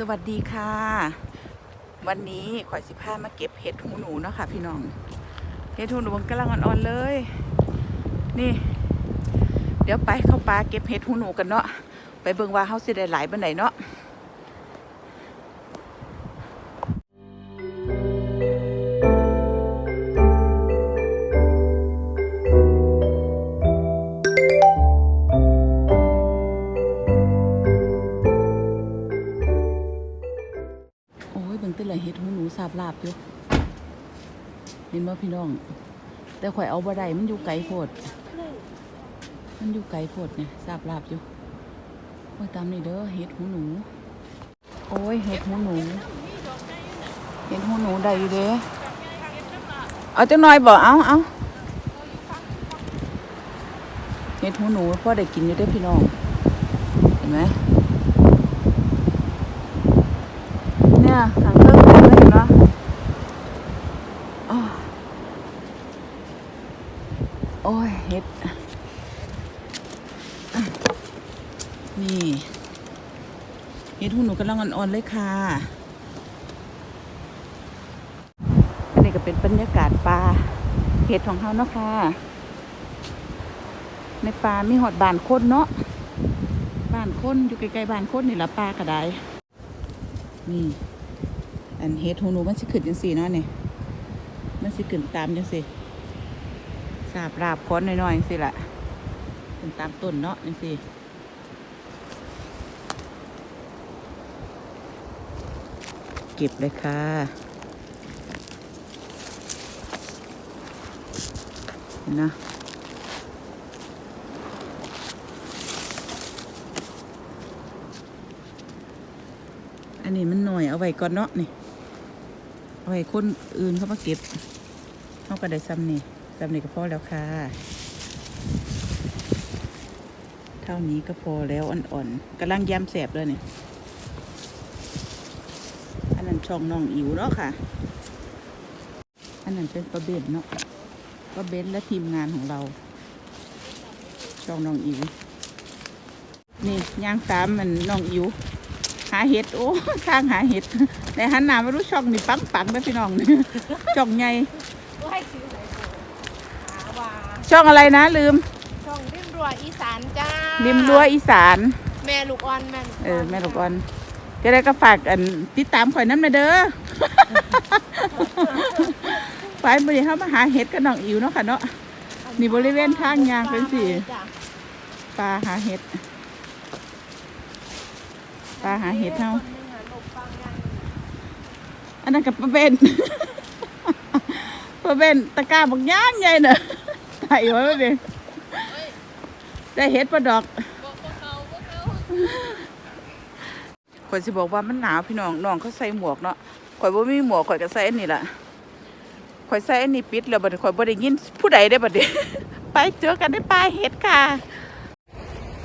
สวัสดีค่ะ วันนี้ข่อยสิพามาเก็บเห็ดหูหนูเนาะค่ะ พี่น้องเห็ดหูหนูกำลังอ่อนๆเลย นี่ เดี๋ยวไปเข้าป่าเก็บเห็ดหูหนูกันเนาะไปเบิ่งว่าเขาสิได้หลายบันไดเนาะ บ่พี่น้อง แต่ข่อยเอาบ่ได้มันอยู่ไกลโพด มันอยู่ไกลโพดเนี่ยสาบลาบอยู่โอ้ยตามนี่เด้อเห็ดหูหนู โอ้ยเห็ดหูหนู เห็ดหูหนูได้อยู่เด้เอาจังหน่อยบ่เอาเอาเห็ดหูหนูพ่อได้กินอยู่เด้อพี่น้อง เห็นไหมเนี่ยขังเครื่องเต็มเลยเห็นปะอ้อ เห็ดนี่เห็ดหูหนูกำลังอ่อนๆเลยค่ะอันนี้ก็เป็นบรรยากาศป่าเห็ดของเขาเนาะค่ะ ในป่ามีหอดบานคนเนาะบานคนอยู่ใกล้ๆบานคนนี่ละป่ากระไดนี่ อันเฮ็ดหูหนูมันสิขึ้นจังสี่เนาะนี่มันสิขึ้นตามจังสี่ สาบราบค้อนน้อยๆสิละขึ้นตามต้นเนาะจังสี่เก็บเลยค่ะเห็นนะอันนี้มันหน่อยเอาไว้ก่อนเนาะนี่ เอาไว้คนอื่นเขามาเก็บเขาก็ได้ซ้ำนี่ ซ้ำนี่ก็พอแล้วค่ะ เท่านี้ก็พอแล้วอ่อนๆกำลังย้ำแสบเลยเนี่ยอันนั้นช่องน้องอิ๋วเนาะค่ะ อันนั้นเป็นประเบนเนาะประเบนและทีมงานของเรา ช่องน้องอิ๋วนี่ย่างตามมันน้องอิ๋วหาเห็ดโอ้ทางหาเห็ดในหันหน้ามารู้ช่องนี่ปังปังๆนะพี่น้องนี่ช่องใหญ่ ก็ให้ซื้อไหนหาว่า ช่องอะไรนะลืม ช่องริมรัวอีสานจ้าริมรั้วอีสาน แม่ลูกอ่อนแม่ลูกเออแม่ลูกอ่อนจะได้ก็ฝากอันติดตามข่อยน้ำนะเด้อ ไปบริเข้ามาหาเห็ดกับน้องอิ๋วเนาะค่ะเนาะ นี่บริเวณทางยางเป็นสิ จ้ะปลาหาเห็ด ปลาหาเห็ดเท่าคนหนึ่งอะหลบฟังยังอันนั้นกับปลาเบนปลาเบนตะกร้าบักย่างใหญ่เนอะ ไต่ไว้ไม่เป็นได้เห็ดปลาดอกข่อยสิบอกว่ามันหนาวพี่น้องน้องเขาใส่หมวกเนาะข่อยบ่มีหมวกข่อยก็ใส่อันนี้ล่ะข่อยใส่อันนี้ปิดแล้วบัดนี้ข่อยบ่ได้ยินผู้ใดได้บัดนี้ไปเจอกันในป่าเห็ดค่ะ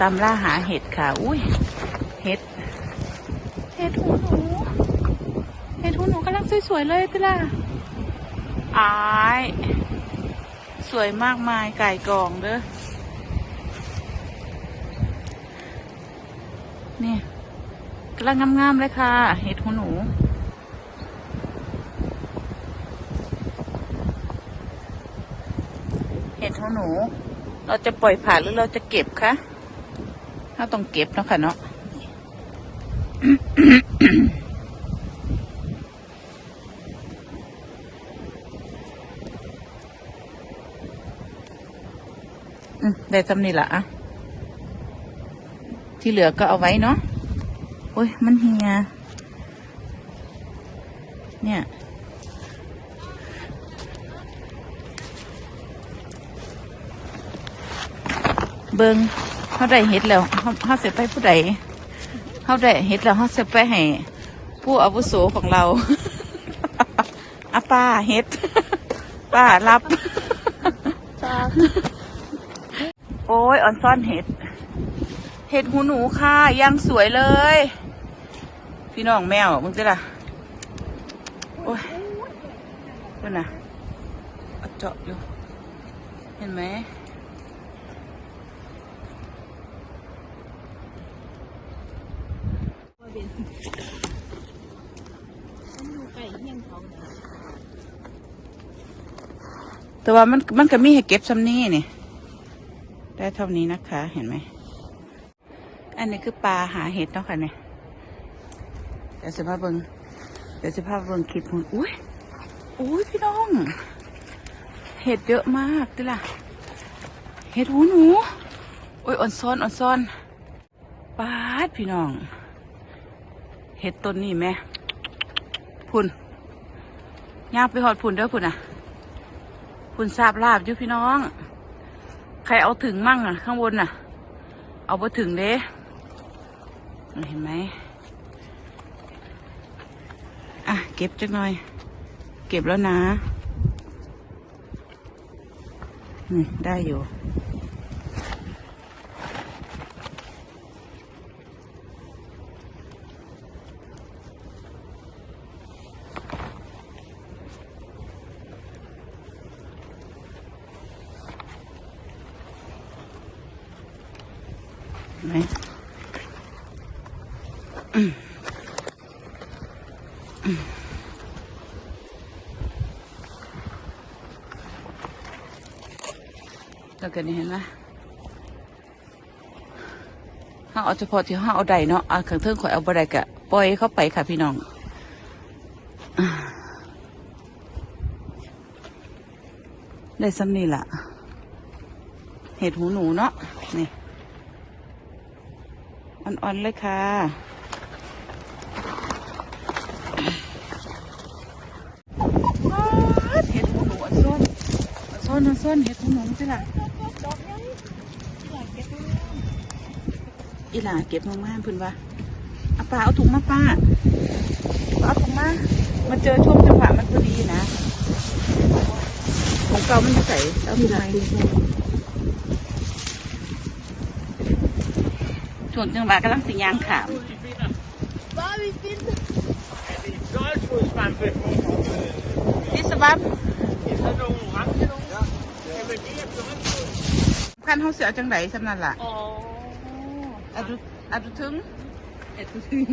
ตามล่าหาเห็ดค่ะ อุ้ย เห็ด เห็ดหูหนูเห็ดหูหนูกำลังสวยๆเลยติล่ะอาย สวยมากมายไก่กองเด้อนี่กำลังงามๆเลยค่ะ เห็ดหูหนูเห็ดหูหนู เราจะปล่อยผ่านหรือเราจะเก็บคะเราต้องเก็บเนาะค่ะเนาะ ได้จำนี่ละอะที่เหลือก็เอาไว้เนาะโอ้ย มันเฮีย เนี่ย เบิงเขาได้เห็ดแล้วเขาเขาเสร็จไปผู้ใดเขาได้เห็ดแล้วเขาเสร็จไปให้ผู้อาวุโสของเราอาป้าเห็ด ป้ารับ โอ้ยออนซ่อนเห็ด เห็ดหูหนูค่ะยังสวยเลย พี่น้องแมวมึงจะล่ะ โอ้ยเพื่อนะเอาเจาะอยู่ เห็นไหมแต่ว่ามันมันก็มีให้เก็บซ้ำนี่นี่ได้ เท่านี้นะคะ เห็นไหม อันนี้คือปลาหาเห็ดเนาะค่ะเนี่ยเดี๋ยวสิพาเบิงเดี๋ยวสิพาเบิงคลิปมันอุ้ยอุ้ยพี่น้อง เห็ดเยอะมากดิล่ะ เห็ดหูหนูโอ้ยอ่อนซ้อนอ่อนซ้อนปาดพี่น้อง เห็ดต้นนี้แม่พุ่นย่างไปหอดพุ่นเด้อพุ่นอะ พุ่นทราบลาบอยู่พี่น้อง ครเอาถึงมั่งอะ ข้างบนอะ เอาไปถึงเด้เห็นไหมอะ เก็บจักหน่อย เก็บแล้วนะ นี่ ได้อยู่ ไหมอืมอืมแล้วกันนี่เห็นไหมห้าเอาเฉพาะที่ห้าเอาใดเนาะเอาขังเทิงข่อยเอาบไดกะปล่อยเข้าไปค่ะพี่น้องได้ซ้ำนี่ล่ะ เห็ดหูหนูเนาะนี่ อ่อนๆเลยค่ะ เห็ดหูหนูอันซ้อนอันซ้อนอันซ้อนเห็ดหูหนูสิล่ะอีหล่าเก็บมากๆเพิ่อนว่าเอาป้าเอาถุงมาป้าเอาถุงมามาเจอช่วงจังหวะมันพอดีนะ ของเก่ามันจะใส่เอาถุงไหม วงจังหวะกำลังสิยางขามบ้าวิฟิน Deutsch muss man bekommen. นี่สบับ Ist er noch rangenommen? Ja. Ja, wenn die jetzt zurückkommen. คันเขาเสียจังไหนสำนันล่ะอ๋ออาดุอาดุถึงเอ็ดถึง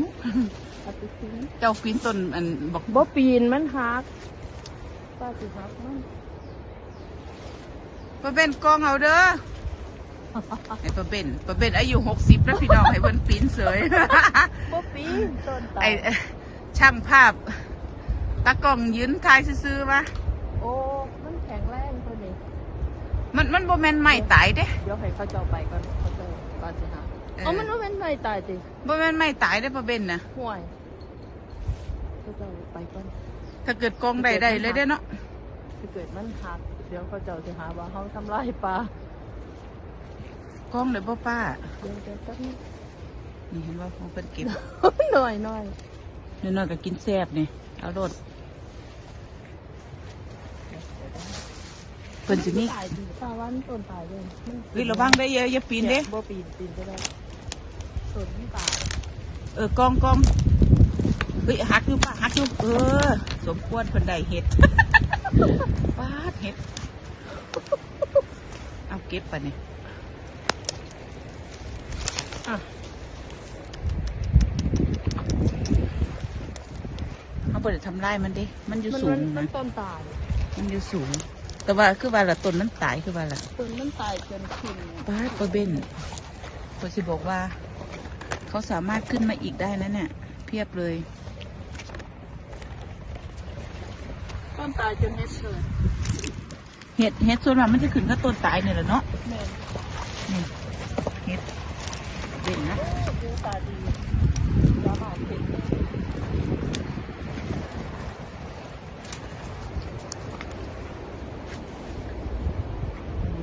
เอาไปถึงเจ้าปีนต้นอันบอกบ่ปีนมันหักป้าสิหักมันปะเป็นกองเอาเด้อ ไอ้ปะเป็นปะเป็นอายุหกสิบแล้วพี่น้องให้เพิ่นปีนเสยบ่ปีนต้นตาไอ้เอ่อช่างภาพตากล้องยืนทายซื่อๆวะโอ้มันแข็งแรงตัวนี้มันมันบ่แม่นไม้ตายเด้เดี๋ยวให้เขาเจ้าไปก่อนเขาเจ้าก่อนสิหักเออเอามันว่าเป็นไม่ตายติบ่แม่นไม้ตายเด้ปะเป็นน่ะ ห่วยเขาเจ้าไปก่อนถ้าเกิดกองได้ได้เลยเด้เนาะ ถ้าเกิดมันหักเดี๋ยวเขาเจ้าสิหาว่าเฮาทำลายปลา กองเลยบ่ป้า เดี๋ยวเดี๋ยวแป๊บนึงนี่เห็นว่าเพิ่นเก็บหน่อยหน่อยน้อยๆก็กินแซ่บนี่เอาโลดเพิ่นสิมีตายจริงตาวันต้นตายเลยมันเฮ้ยระวังได้เยอะอย่าปีนเด้ บ่ปีนปีนก็ได้ต้นมันตายเออกองกองเฮ้ยหักอยู่ป่ะหักอยู่เออ สมควรเพิ่นได้เห็ดปาดเห็ด เอาเก็บไปนี่อะ เอาไปเดี๋ยวทำลายมันดิ มันอยู่มันสูมังนมันะนต้นตายมันอยู่สูง แต่ว่าคือว่าละต้นมันตายคือว่าละต้นมันตายจนขึ้นปาดปะเบนพอสิบอกว่า เขาสามารถขึ้นมาอีกได้นะเนี่ย เพียบเลย ต้นตายจนเฮ็ดเลยเห็ดเห็ดส่วนมากมันจะขึ้นก็ต้นตายเนี่ยแหละเนาะ แม่นนี่เห็ด เป็นนะดูตาดีแล้วหาเห็ด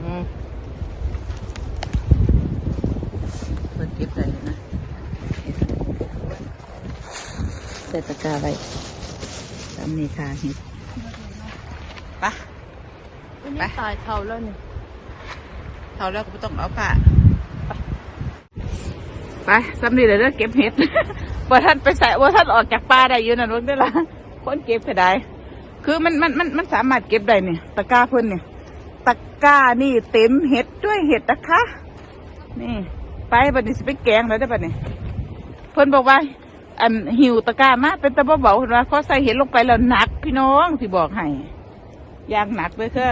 อืมเปิดเก็บได้เลยนะใส่ตะกร้าไว้ตามนี้ค่ะเห็ดปะอันไปนี้ตายเท่าแล้วเนี่ยเท่าแล้วก็ไม่ต้องเอาผ้า ไปสำนีเลยเด้อเก็บเห็ดว่าท่านไปใส่ว่าท่านออกจากป่าได้อยู่นั่นวันได้ละคนเก็บก็ได้ คือมันมันมันมันสามารถเก็บได้เนี่ยตะกร้าเพิ่นเนี่ยตะกร้านี่เต็มเห็ดด้วยเห็ดนะคะ นี่ ไปบัดนี้สิไปแกงแล้วได้บัดนี้เพิ่นบอกว่า อันหิวตะกร้ามาเป็นตะบ่เบาเห็นว่าพอใส่เห็นลงไปแล้วหนักพี่น้องสิบอกให้ยางหนักเลยค่ะ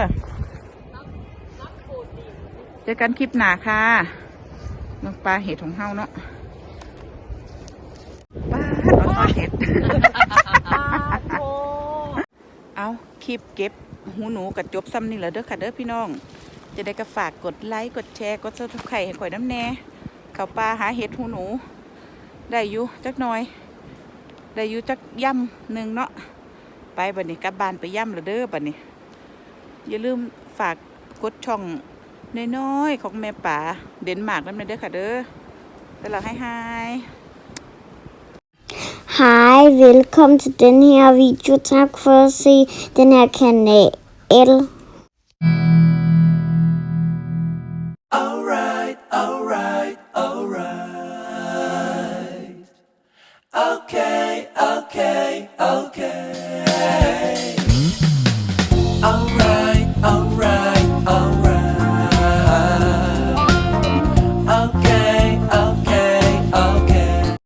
เจอกันคลิปหนาค่ะ น้องปลาเห็ดของเฮาเนาะปลาเราซอยเห็ดโอ้เอาคลิปเก็บหูหนูกับจบซ้ำนี่แหละเด้อค่ะเด้อพี่น้อง จะได้ก็ฝากกดไลค์กดแชร์กดซับสไครต์ให้ข่อยน้ำแน่เขาปลาหาเห็ดหูหนู ได้อยู่จักหน่อย ได้อยู่จักย่ำหนึ่งเนาะไปบัดนี้กลับบ้านไปย่ำและเด้อบัดนี้อย่าลืมฝากกดช่อง น้อยๆของแม่ป๋าเด่นมากนั่นเด้อค่ะเด้อแต่ละให้หาย Hej, velkommen til den her video. Tak for at se den her kanal.